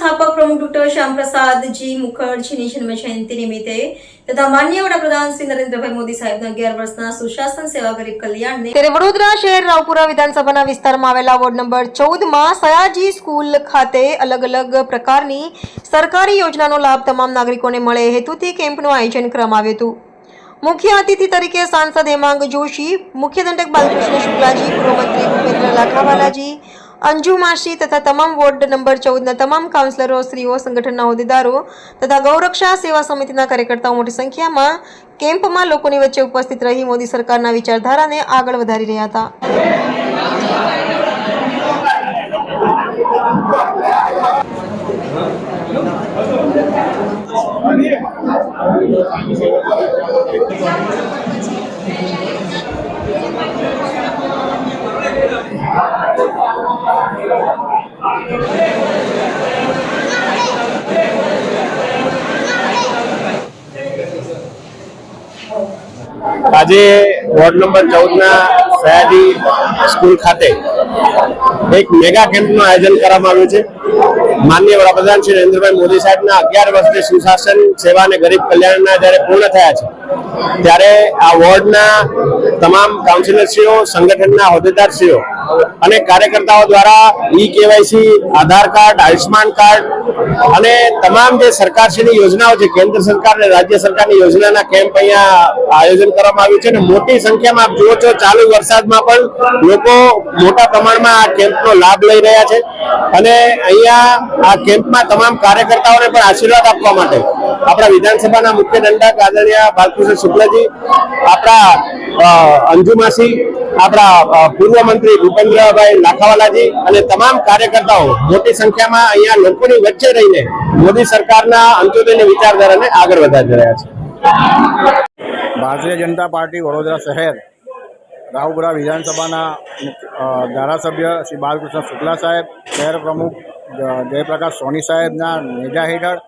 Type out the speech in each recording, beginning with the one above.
સ્થાપક પ્રમુખ ડોક્ટર શ્યામપ્રસાદજી મુખર્જીની જન્મ જયંતિ નિમિત્તે તથા માન્ય વડાપ્રધાન શ્રી નરેન્દ્રભાઈ મોદી સાહેબના અગિયાર વર્ષના સુશાસન સેવા ગરીબ વડોદરા શહેર રાવપુરા વિધાનસભાના વિસ્તારમાં આવેલા વોર્ડ નંબર ચૌદમાં સયાજી સ્કૂલ ખાતે અલગ અલગ પ્રકારની સરકારી યોજનાનો લાભ તમામ નાગરિકોને મળે હેતુથી કેમ્પનું આયોજન કરવામાં આવ્યું હતું. મુખ્ય અતિથિ તરીકે સાંસદ હેમાંગ જોશી, મુખ્ય દંડક બાલકૃષ્ણ શુક્લાજી, ગૃહમંત્રી મંત્રી ભૂપેન્દ્ર લાખાવાલાજી અંજુ માસી તથા તમામ વોર્ડ નંબર ચૌદના તમામ કાઉન્સિલરો, સ્ત્રીઓ, સંગઠનના હોદ્દેદારો તથા ગૌરક્ષા સેવા સમિતિના કાર્યકર્તાઓ મોટી સંખ્યામાં કેમ્પમાં લોકોની વચ્ચે ઉપસ્થિત રહી મોદી સરકારના વિચારધારાને આગળ વધારી રહ્યા હતા. આજે વોર્ડ નંબર ચૌદ ના સયાજી સ્કૂલ ખાતે એક મેગા કેમ્પનું આયોજન કરવામાં આવ્યું છે. માનનીય વડાપ્રધાન શ્રી નરેન્દ્રભાઈ મોદી સાહેબના અગિયાર વર્ષની સુશાસન, સેવા અને ગરીબ કલ્યાણના જ્યારે પૂર્ણ થયા છે, ત્યારે આ વોર્ડના તમામ કાઉન્સિલરશ્રીઓ, સંગઠનના હોદ્દેદારશ્રીઓ અને કાર્યકર્તાઓ દ્વારા e KYC Aadhaar card Ayushman card અને તમામ જે સરકારશ્રીની યોજનાઓ છે, કેન્દ્ર સરકાર અને રાજ્ય સરકારની યોજનાના કેમ્પ અહીંયા આયોજન કરવામાં આવ્યું છે અને મોટી સંખ્યામાં આપ જુઓ છો, ચાલુ વરસાદમાં પણ લોકો મોટા પ્રમાણમાં આ કેમ્પનો લાભ લઈ રહ્યા છે અને અહીંયા આ કેમ્પમાં તમામ કાર્યકર્તાઓને પણ આશીર્વાદ આપવા માટે આપણા વિધાનસભાના મુખ્ય દંડક આદરણીય બાલકૃષ્ણ શુક્લજી, આપણા અંજુમાસી આપણા પૂર્વ મંત્રી ભૂપેન્દ્રભાઈ લાખાવાલાજી અને તમામ કાર્યકર્તાઓ મોટી સંખ્યામાં અહીંયા લોકોની વચ્ચે રહીને મોદી સરકારના અંત્યોદયની વિચારધારાને આગળ વધારી રહ્યા છે. ભારતીય જનતા પાર્ટી વડોદરા શહેર, રાવપુરા વિધાનસભાના ધારાસભ્ય શ્રી બાલકૃષ્ણ શુક્લા સાહેબ, શહેર પ્રમુખ જયપ્રકાશ સોની સાહેબના નેજા હેઠળ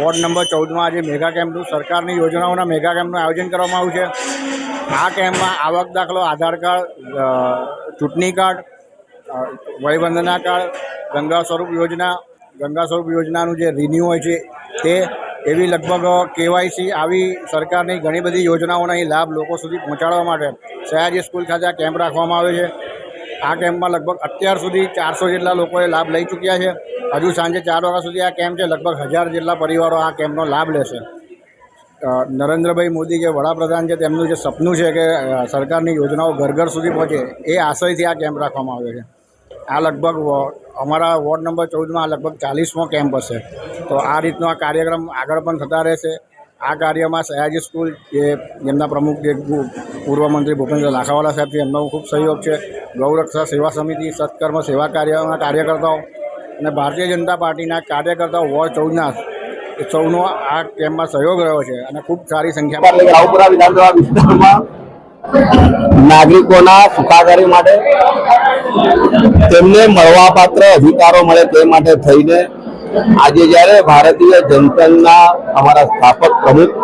વોર્ડ નંબર ચૌદમાં આજે મેગા કેમ્પનું સરકારની યોજનાઓના મેગા કેમ્પનું આયોજન કરવામાં આવ્યું છે. આ કેમ્પમાં આવક દાખલો, આધાર કાર્ડ ચૂંટણી કાર્ડ વયવંદના કાર્ડ, ગંગા સ્વરૂપ યોજના, ગંગા સ્વરૂપ યોજનાનું જે રિન્યુ હોય છે, તે એવી લગભગ કેવાયસી આવી સરકારની ઘણી બધી યોજનાઓના લાભ લોકો સુધી પહોંચાડવા માટે સયાજી સ્કૂલ ખાતે આ કેમ્પ રાખવામાં આવે છે. આ કેમ્પમાં લગભગ અત્યાર સુધી ચારસો જેટલા લોકોએ લાભ લઈ ચૂક્યા છે. હજુ સાંજે ચાર વાગ્યા સુધી આ કેમ્પ છે. લગભગ હજાર જેટલા પરિવારો આ કેમ્પનો લાભ લેશે. નરેન્દ્રભાઈ મોદી જે વડાપ્રધાન છે, તેમનું જે સપનું છે કે સરકારની યોજનાઓ ઘર ઘર સુધી પહોંચે, એ આશયથી આ કેમ્પ રાખવામાં આવ્યો છે. આ લગભગ અમારા વોર્ડ નંબર ચૌદમાં આ લગભગ ચાલીસમો કેમ્પ હશે. તો આ રીતનો આ કાર્યક્રમ આગળ પણ થતા રહેશે. આ કાર્યમાં સયાજી સ્કૂલ જે એમના પ્રમુખ જે પૂર્વ મંત્રી ભૂપેન્દ્ર લાખાવાલા સાહેબ છે એમનો ખૂબ સહયોગ છે. ગૌરક્ષા સેવા સમિતિ, સત્કર્મ સેવા કાર્યના કાર્યકર્તાઓ અને ભારતીય જનતા પાર્ટીના કાર્યકર્તાઓ વોર્ડ ચૌદના સૌનો આ કેમ્પમાં સહયોગ રહ્યો છે અને ખૂબ સારી સંખ્યામાં રાવપુરા વિધાનસભા વિસ્તારમાં નાગરિકોના સુખાકારી માટે તેમને મળવાપાત્ર અધિકારો મળે તે માટે થઈને આજે જ્યારે ભારતીય જનસંઘના અમારા સ્થાપક પ્રમુખ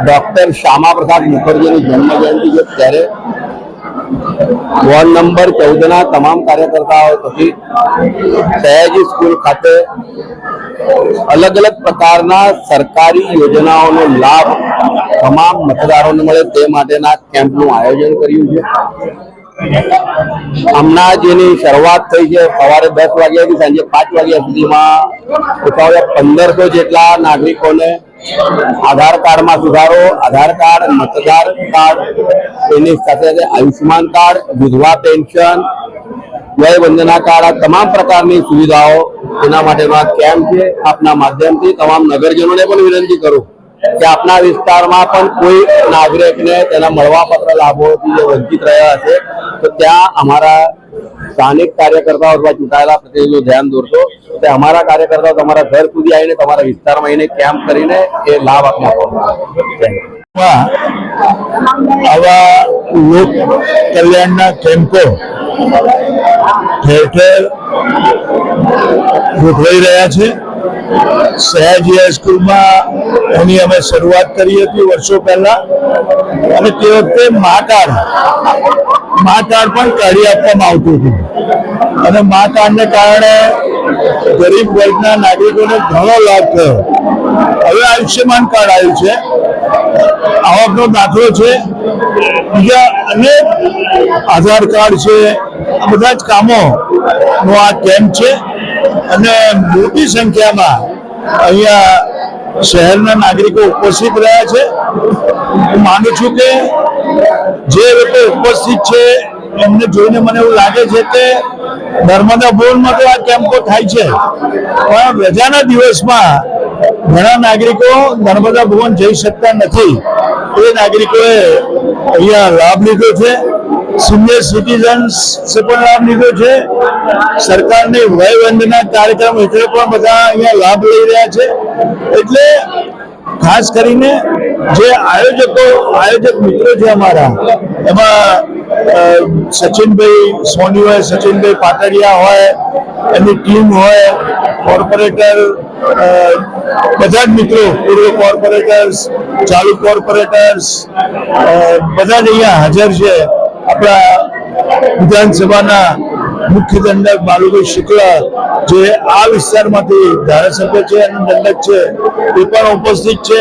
ડોક્ટર શ્યામા પ્રસાદ મુખર્જીની જન્મ જયંતિ છે, ત્યારે વોર્ડ નંબર ચૌદના તમામ કાર્યકર્તાઓ થકી સયાજી સ્કૂલ ખાતે અલગ અલગ પ્રકારના સરકારી યોજનાઓનો લાભ તમામ મતદારોને મળે તે માટેના કેમ્પનું આયોજન કર્યું છે. હમણાં જેની શરૂઆત થઈ છે. સવારે દસ વાગ્યાથી સાંજે પાંચ વાગ્યા સુધીમાં પંદરસો જેટલા નાગરિકોને આધાર કાર્ડમાં સુધારો, આધાર કાર્ડ, મતદાર કાર્ડ, એની સાથે સાથે આયુષ્યમાન કાર્ડ, વિધવા પેન્શન વય વંદના કાર્ડ, આ તમામ પ્રકારની સુવિધાઓ એના માટેનો આ કેમ્પ છે. આપના માધ્યમથી તમામ નગરજનોને પણ વિનંતી કરું કે આપના વિસ્તારમાં પણ કોઈ નાગરિકને તેના મળવાપત્ર લાભોથી જે વંચિત રહ્યા છે, તો ત્યાં અમારા સ્થાનિક કાર્યકર્તાઓ અથવા ચૂંટાયેલા પ્રતિનિધિઓ ધ્યાન દોરશો. તો અમારા કાર્યકર્તાઓ તમારા ઘર સુધી આવીને તમારા વિસ્તારમાં આવીને કેમ્પ કરીને એ લાભ આપને આપવામાં આવા લોક કલ્યાણના કેમ્પો ઠેર ઠેર ગોઠવાઈ રહ્યા છે. સયાજી હાઈસ્કૂલમાં એની અમે શરૂઆત કરી હતી વર્ષો પહેલા. અને તે વખતે મા કાર્ડ મા કાર્ડ પણ કાઢી આપવામાં આવતું હતું. અને મા કાર્ડને કારણે ગરીબ વર્ગના નાગરિકોને ઘણો લાભ થયો. હવે આયુષ્યમાન કાર્ડ આવ્યું છે. આવકનો દાખલો છે. બીજા અનેક આધાર કાર્ડ છે. આ બધા જ કામો નો આ કેમ્પ છે. અને મોટી સંખ્યામાં અહીંયા શહેરના નાગરિકો ઉપસ્થિત રહ્યા છે. હું માનું છું કે જે લોકો ઉપસ્થિત છે, એમને જોઈને મને એવું લાગે છે કે નર્મદા ભવનમાં તો આ કેમ્પો થાય છે. પણ રજાના દિવસમાં ઘણા નાગરિકો નર્મદા ભવન જઈ શકતા નથી. એ નાગરિકોએ અહીંયા લાભ લીધો છે. સિનિયર સિટીઝન્સ પણ લાભ લીધો છે. સરકારની વયવંદના કાર્યક્રમ હેઠળ પણ બધા અહીંયા લાભ લઈ રહ્યા છે. એટલે ખાસ કરીને જે આયોજકો, આયોજક મિત્રો છે અમારા, એમાં સચિનભાઈ સોની હોય, સચિનભાઈ પાટડિયા હોય એની ટીમ હોય, કોર્પોરેટર બધા જ મિત્રો પૂર્વ કોર્પોરેટર્સ, ચાલુ કોર્પોરેટર્સ બધા જ અહીંયા હાજર છે. આપણા વિધાનસભાના મુખ્ય દંડક બાલુભાઈ શુક્લા જે આ વિસ્તારમાંથી ધારાસભ્ય છે અને દંડક છે, એ પણ ઉપસ્થિત છે.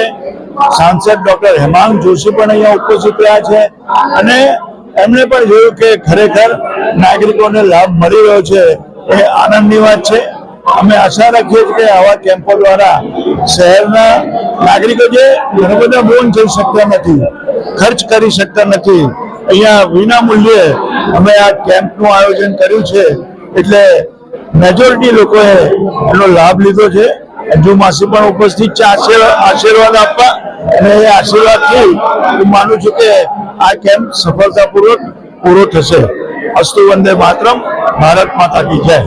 સાંસદ ડોક્ટર હેમાંગ જોશી પણ અહીંયા ઉપસ્થિત રહ્યા છે અને એમણે પણ જોયું કે ખરેખર નાગરિકોને લાભ મળી રહ્યો છે એ આનંદની વાત છે. અમે આશા રાખીએ છીએ કે આવા કેમ્પો દ્વારા શહેરના નાગરિકો જે ઘણા બધા બોન જઈ શકતા નથી, ખર્ચ કરી શકતા નથી અહીંયા વિના મૂલ્યે અમે આ કેમ્પનું આયોજન કર્યું છે. એટલે મેજોરિટી લોકોએ એનો લાભ લીધો છે. અંજુ માસી પણ ઉપસ્થિત છે આશીર્વાદ આપવા. અને એ આશીર્વાદથી હું માનું છું કે આ કેમ્પ સફળતાપૂર્વક પૂરો થશે. અસ્તુ વંદે માતરમ. ભારત માતા કી જય.